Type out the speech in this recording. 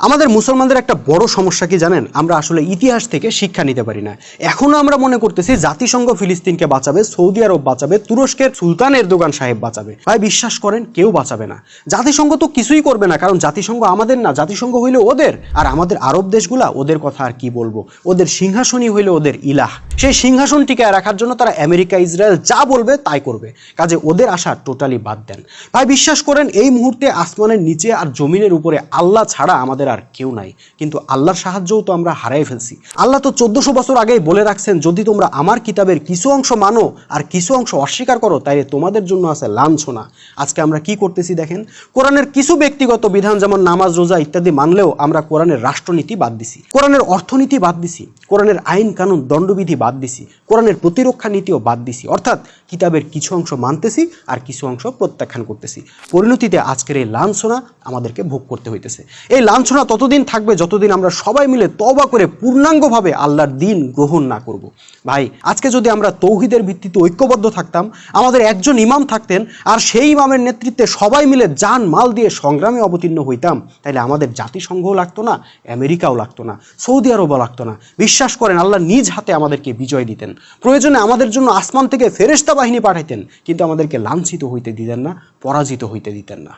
আমাদের মুসলমানদের একটা বড় সমস্যা কি জানেন? আমরা আসলে ইতিহাস থেকে শিক্ষা নিতে পারি না। এখনও আমরা মনে করতেছি জাতিসংঘ ফিলিস্তিনকে বাঁচাবে, সৌদি আরব বাঁচাবে, তুরস্কের সুলতান এরদোগান সাহেব বাঁচাবে। ভাই, বিশ্বাস করেন, কেউ বাঁচাবে না। জাতিসংঘ তো কিছুই করবে না, কারণ জাতিসংঘ আমাদের না, জাতিসংঘ হইলে ওদের। আর আমাদের আরব দেশগুলা, ওদের কথা আর কি বলব? ওদের সিংহাসনই হইলে ওদের ইলাহ। সেই সিংহাসন টিকায় রাখার জন্য তারা আমেরিকা, ইসরায়েল যা বলবে তাই করবে। কাজে ওদের আশা টোটালি বাদ দেন। ভাই, বিশ্বাস করেন, এই মুহূর্তে আসমানের নিচে আর জমিনের উপরে আল্লাহ ছাড়া আমাদের আর কেউ নাই। কিন্তু আল্লাহর সাহায্যও তো আমরা হারাই ফেলছি। আল্লাহ তো চোদ্দশো বছর আগেই বলে রাখছেন, যদি তোমরা আমার কিতাবের কিছু অংশ মানো আর কিছু অংশ অস্বীকার করো, তাইলে তোমাদের জন্য আছে লাঞ্ছনা। আজকে আমরা কি করতেছি দেখেন? কোরআনের কিছু ব্যক্তিগত বিধান যেমন নামাজ, রোজা ইত্যাদি মানলেও আমরা কোরআনের রাষ্ট্রনীতি বাদ দিছি। কোরআনের অর্থনীতি বাদ দিছি। কোরআনের আইন কানুন, দণ্ডবিধি বাদ দিছি। কোরআনের প্রতিরক্ষা নীতিও বাদ দিছি। অর্থাৎ কিতাবের কিছু অংশ মানতেছি আর কিছু অংশ প্রত্যাখ্যান করতেছি। পরিণতিতে আজকের এই লাঞ্ছনা আমাদেরকে ভোগ করতে হইতেছে। এই লাঞ্ছনা ততদিন থাকবে, যতদিন আমরা সবাই মিলে তবা করে পূর্ণাঙ্গভাবে আল্লাহর দিন গ্রহণ না করব। ভাই, আজকে যদি আমরা তৌহিদের ভিত্তিতে ঐক্যবদ্ধ থাকতাম, আমাদের একজন ইমাম থাকতেন, আর সেই ইমামের নেতৃত্বে সবাই মিলে জান মাল দিয়ে সংগ্রামে অবতীর্ণ হইতাম তাহলে আমাদের জাতিসংঘও লাগতো না, আমেরিকাও লাগতো না, সৌদি আরবও লাগতো না। বিশ্বাস করেন, আল্লাহ নিজ হাতে আমাদেরকে বিজয় দিতেন। প্রয়োজনে আমাদের জন্য আসমান থেকে ফেরেশতা বাহিনী পাঠাইতেন, কিন্তু আমাদেরকে লাঞ্ছিত হইতে দিতেন না, পরাজিত হইতে দিতেন না।